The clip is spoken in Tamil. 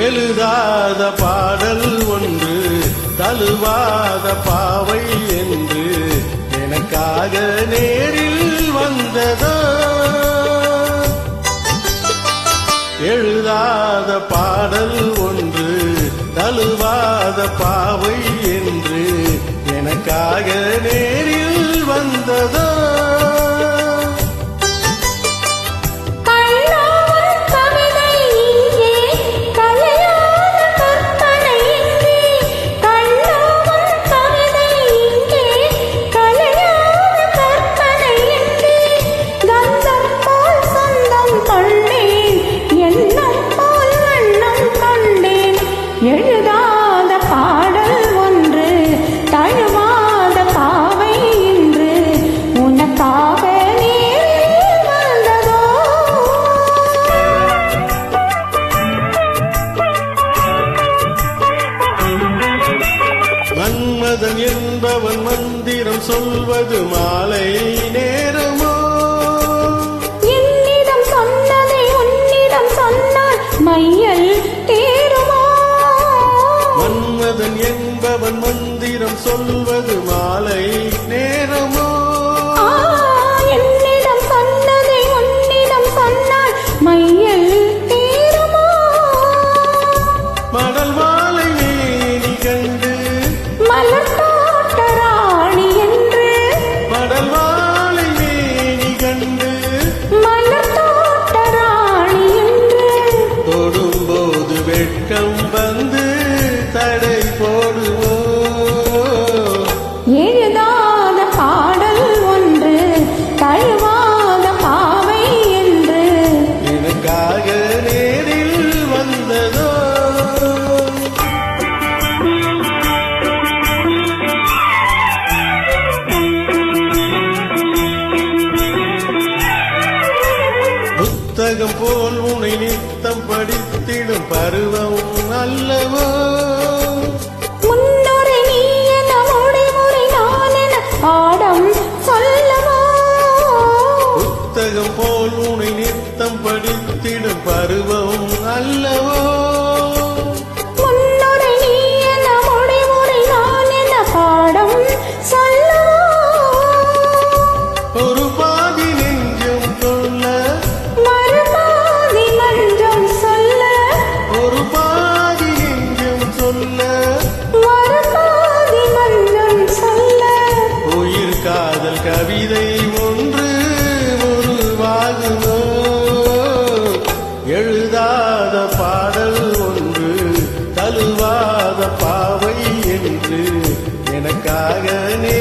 எழுதாத பாடல் ஒன்று தழுவாத பாவை என்று எனக்காக நேர் எழுதாத பாடல் ஒன்று தழுவாத பாவை என்று எனக்காக என்பவன் மந்திரம் சொல்வது மாலை நேரமோ? என்னிடம் சொன்னதை உன்னிடம் சொன்னால் மையல் தேருமா? மன்மதன் என்பவன் மந்திரம் சொல்வது மாலை புத்தகம் போல் உனை நித்தம் படித்திடும் பருவம் அல்லவோ? புத்தகம் போல் உனை நித்தம் படித்திடும் பருவம் அல்லவோ? கவிதை ஒன்று உருவாகுமோ? எழுதாத பாடல் ஒன்று தழுவாத பாவை என்று எனக்காக நே